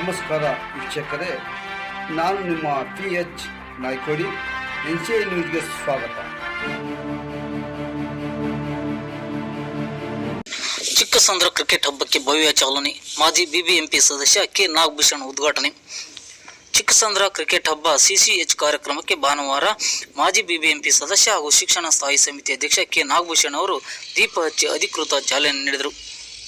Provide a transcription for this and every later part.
ನಮಸ್ಕಾರ ವೀಕ್ಷಕರೇ, ನಾನು ನಿಮ್ಮ P H Naikodi, N C I ನ್ಯೂಸ್ಗೆ ಸ್ವಾಗತ. ಚಿಕ್ಕಸಂದ್ರ ಕ್ರಿಕೆಟ್ ಹಬ್ಬಕ್ಕೆ ಭವ್ಯ ಚಾಲನೆ. ಮಾಜಿ ಬಿಬಿಎಂಪಿ ಸದಸ್ಯ ಕೆ. ನಾಗಭೂಷಣ್ ಉದ್ಘಾಟನೆ. ಚಿಕ್ಕಸಂದ್ರ ಕ್ರಿಕೆಟ್ ಹಬ್ಬ ಸಿಸಿಎಚ್ ಕಾರ್ಯಕ್ರಮಕ್ಕೆ ಭಾನುವಾರ ಮಾಜಿ ಬಿಬಿಎಂಪಿ ಸದಸ್ಯ ಹಾಗೂ ಶಿಕ್ಷಣ ಸ್ಥಾಯಿ ಸಮಿತಿ ಅಧ್ಯಕ್ಷ ಕೆ. ನಾಗಭೂಷಣ್ ಅವರು ದೀಪ ಹಚ್ಚಿ ಅಧಿಕೃತ ಚಾಲನೆ ನೀಡಿದರು.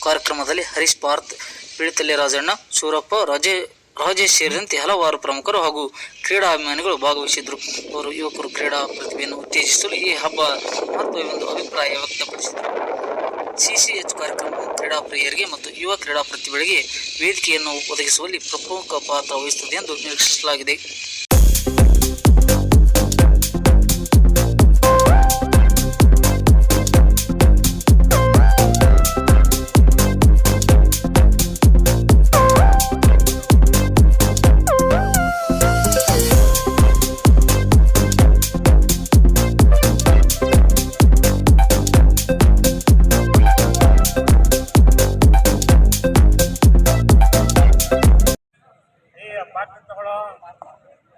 ಕಾರ್ಯಕ್ರಮದಲ್ಲಿ ಹರೀಶ್ ಪಾರ್ತ್ ಪಿಳಿತಲೆ ರಾಜಣ್ಣ ಸೂರಪ್ಪ ರಾಜೇ ರಾಜೇಶ್ ಸೇರಿದಂತೆ ಹಲವಾರು ಪ್ರಮುಖರು ಹಾಗೂ ಕ್ರೀಡಾಭಿಮಾನಿಗಳು ಭಾಗವಹಿಸಿದ್ರು. ಅವರು ಯುವಕರು ಕ್ರೀಡಾ ಪ್ರತಿಭೆಯನ್ನು ಉತ್ತೇಜಿಸಲು ಈ ಹಬ್ಬ ಮಹತ್ವವೆಂದು ಅಭಿಪ್ರಾಯ ವ್ಯಕ್ತಪಡಿಸಿದರು. ಸಿಸಿಎಚ್ ಕಾರ್ಯಕ್ರಮವು ಕ್ರೀಡಾ ಪ್ರಿಯರಿಗೆ ಮತ್ತು ಯುವ ಕ್ರೀಡಾ ಪ್ರತಿಭೆಗಳಿಗೆ ವೇದಿಕೆಯನ್ನು ಒದಗಿಸುವಲ್ಲಿ ಪ್ರಮುಖ ಪಾತ್ರ ವಹಿಸುತ್ತದೆ ಎಂದು ನಿರೀಕ್ಷಿಸಲಾಗಿದೆ.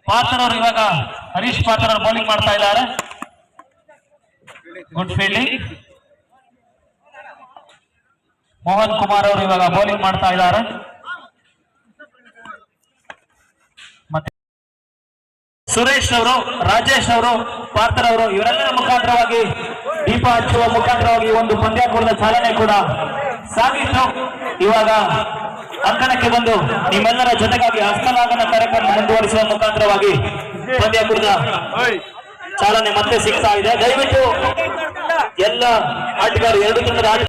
ಪಾತ್ರರು ಇವಾಗ ಹರೀಶ್ ಪಾತ್ರ ಬೌಲಿಂಗ್ ಮಾಡ್ತಾ ಇದ್ದಾರೆ. ಗುಡ್ ಫೀಲ್ಡಿಂಗ್ ಮೋಹನ್ ಕುಮಾರ್ ಅವರು ಇವಾಗ ಬೌಲಿಂಗ್ ಮಾಡ್ತಾ ಇದ್ದಾರೆ. ಮತ್ತೆ ಸುರೇಶ್ ಅವರು, ರಾಜೇಶ್ ಅವರು ಪಾತ್ರ ಅವರು, ಇವರೆಲ್ಲರ ಮುಖಾಂತರವಾಗಿ ದೀಪ ಹಚ್ಚುವ ಮುಖಾಂತರವಾಗಿ ಒಂದು ಕೂಡ ಚಾಲನೆ ಕೂಡ ಸಾಗಿತ್ತು. ಇವಾಗ ಅಂಕಣಕ್ಕೆ ಬಂದು ನಿಮ್ಮೆಲ್ಲರ ಜೊತೆಗಾಗಿ ಹಸ್ತಲಾಗನ ಕಾರ್ಯಕ್ರಮ ಮುಂದುವರಿಸುವ ಮುಖಾಂತರವಾಗಿ ಪಂದ್ಯಾಕೂಟದ ಚಾಲನೆ ಮತ್ತೆ ಸಿಗ್ತಾ ಇದೆ. ದಯವಿಟ್ಟು ಎಲ್ಲ ಆಟಗಾರರು ಎರಡು ತಂಡದ ಆಟ